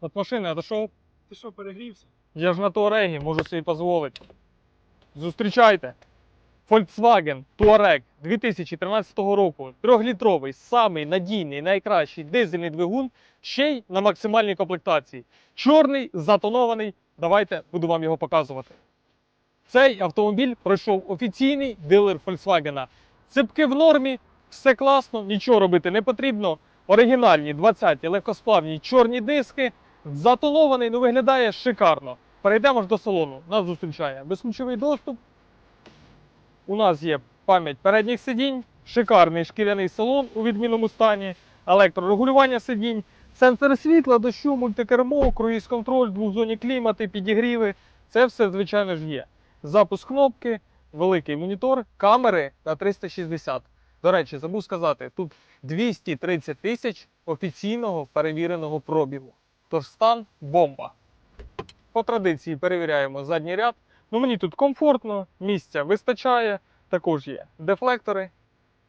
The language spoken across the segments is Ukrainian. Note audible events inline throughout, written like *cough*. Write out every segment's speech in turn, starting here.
От машини отошов. Ти що, перегрівся? Я ж на Туареги можу собі дозволити. Зустрічайте. Volkswagen Touareg 2013 року. Трьохлітровий, самий надійний, найкращий дизельний двигун, ще й на максимальній комплектації. Чорний, затонований. Давайте буду вам його показувати. Цей автомобіль пройшов офіційний дилер Volkswagen. Цепки в нормі, все класно, нічого робити не потрібно. Оригінальні 20-ті легкосплавні чорні диски. Затонований, ну виглядає шикарно. Перейдемо ж до салону. Нас зустрічає безключовий доступ. У нас є пам'ять передніх сидінь, шикарний шкіряний салон у відмінному стані, електрорегулювання сидінь, сенсор світла, дощу, мультикермо, круїз-контроль, двохзонні клімати, підігріви. Це все, звичайно ж, є. Запуск кнопки, великий монітор, камери на 360. До речі, забув сказати, тут 230 тисяч офіційного перевіреного пробігу. Тож стан бомба. По традиції перевіряємо задній ряд. Ну мені тут комфортно, місця вистачає, також є дефлектори.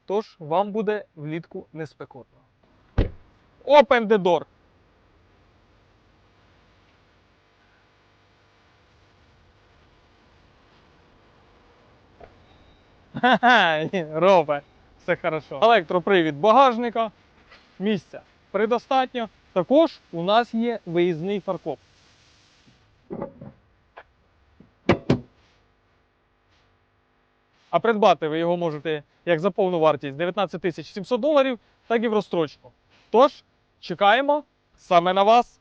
Тож вам буде влітку не спекотно. Open the door. Ха-ха, *laughs* робе, все хорошо. Електропривід багажника, місця предостатньо. Також у нас є виїзний фаркоп. А придбати ви його можете як за повну вартість 19 700 доларів, так і в розстрочку. Тож, чекаємо саме на вас.